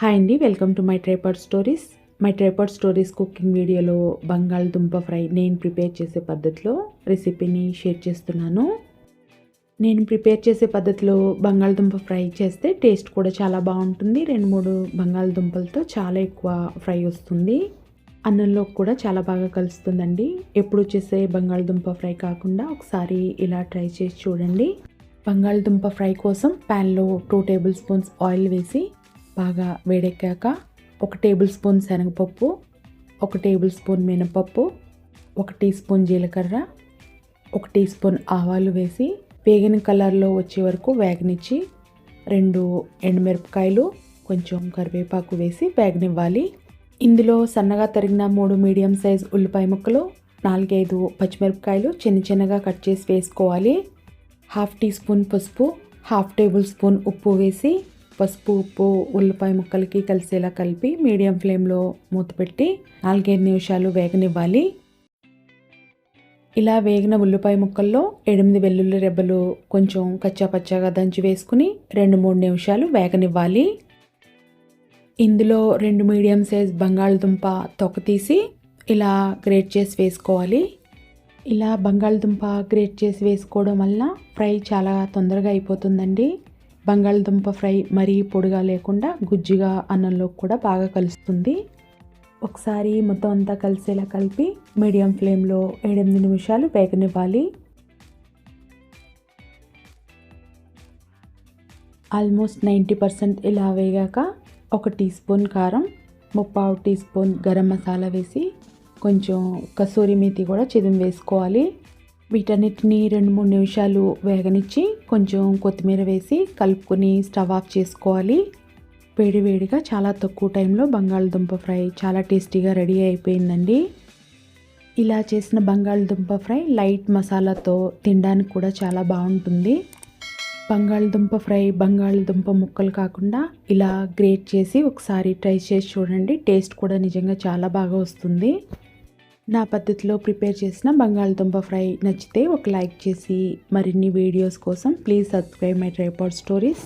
Hi అండి welcome to my tripod stories. My tripod stories cooking వీడియోలో బంగాళదుంప fry నేను ప్రిపేర్ చేసే పద్ధతిలో రెసిపీని షేర్ చేస్తున్నాను. నేను ప్రిపేర్ చేసే పద్ధతిలో బంగాళదుంప ఫ్రై చేస్తే టేస్ట్ కూడా చాలా బాగుంటుంది. రెండు మూడు బంగాళదుంపలతో చాలా ఎక్కువ ఫ్రై వస్తుంది. అన్నంలో కూడా చాలా బాగా కలుస్తుందండి. ఎప్పుడు చేసే బంగాళదుంప ఫ్రై కాకుండా ఒకసారి ఇలా ట్రై చేసి చూడండి. బంగాళదుంప ఫ్రై కోసం ప్యాన్లో టూ టేబుల్ స్పూన్స్ ఆయిల్ వేసి బాగా వేడెక్కాక ఒక టేబుల్ స్పూన్ శనగపప్పు ఒక టేబుల్ స్పూన్ మినపప్పు ఒక టీ స్పూన్ జీలకర్ర ఒక టీ స్పూన్ ఆవాలు వేసి వేగిన కలర్లో వచ్చే వరకు వేగనిచ్చి రెండు ఎండుమిరపకాయలు కొంచెం కరివేపాకు వేసి వేగనివ్వాలి. ఇందులో సన్నగా తరిగిన మూడు మీడియం సైజ్ ఉల్లిపాయ ముక్కలు నాలుగైదు పచ్చిమిరపకాయలు చిన్న చిన్నగా కట్ చేసి వేసుకోవాలి. హాఫ్ టీ స్పూన్ పసుపు హాఫ్ టేబుల్ స్పూన్ ఉప్పు వేసి పసుపు ఉప్పు ఉల్లిపాయ ముక్కలకి కలిసేలా కలిపి మీడియం ఫ్లేమ్లో మూత పెట్టి నాలుగైదు నిమిషాలు వేగనివ్వాలి. ఇలా వేగిన ఉల్లిపాయ ముక్కల్లో ఎనిమిది వెల్లుల్లి రెబ్బలు కొంచెం కచ్చా పచ్చాగా దంచి వేసుకుని రెండు మూడు నిమిషాలు వేగనివ్వాలి. ఇందులో రెండు మీడియం సైజ్ బంగాళదుంప తొక్క తీసి ఇలా గ్రేట్ చేసి వేసుకోవాలి. ఇలా బంగాళదుంప గ్రేట్ చేసి వేసుకోవడం వల్ల ఫ్రై చాలా తొందరగా అయిపోతుందండి. బంగాళదుంప ఫ్రై మరీ పొడిగా లేకుండా గుజ్జుగా అన్నంలో కూడా బాగా కలుస్తుంది. ఒకసారి మొత్తం అంతా కలిసేలా కలిపి మీడియం ఫ్లేమ్లో ఏడెనిమిది నిమిషాలు వేగనివ్వాలి. ఆల్మోస్ట్ నైంటీ పర్సెంట్ ఇలా వేగాక ఒక టీ స్పూన్ కారం ముప్పావు టీ స్పూన్ గరం మసాలా వేసి కొంచెం కసూరి మేతి కూడా చిదిమి వేసుకోవాలి. వీటన్నిటిని రెండు మూడు నిమిషాలు వేగనిచ్చి కొంచెం కొత్తిమీర వేసి కలుపుకొని స్టవ్ ఆఫ్ చేసుకోవాలి. వేడి వేడిగా చాలా తక్కువ టైంలో బంగాళదుంప ఫ్రై చాలా టేస్టీగా రెడీ అయిపోయిందండి. ఇలా చేసిన బంగాళదుంప ఫ్రై లైట్ మసాలాతో తినడానికి కూడా చాలా బాగుంటుంది. బంగాళదుంప ఫ్రై బంగాళదుంప ముక్కలు కాకుండా ఇలా గ్రేట్ చేసి ఒకసారి ట్రై చేసి చూడండి. టేస్ట్ కూడా నిజంగా చాలా బాగా వస్తుంది. నా పద్ధతిలో ప్రిపేర్ చేసిన బంగాళదుంప ఫ్రై నచ్చితే ఒక లైక్ చేసి మరిన్ని వీడియోస్ కోసం please subscribe my tripod stories.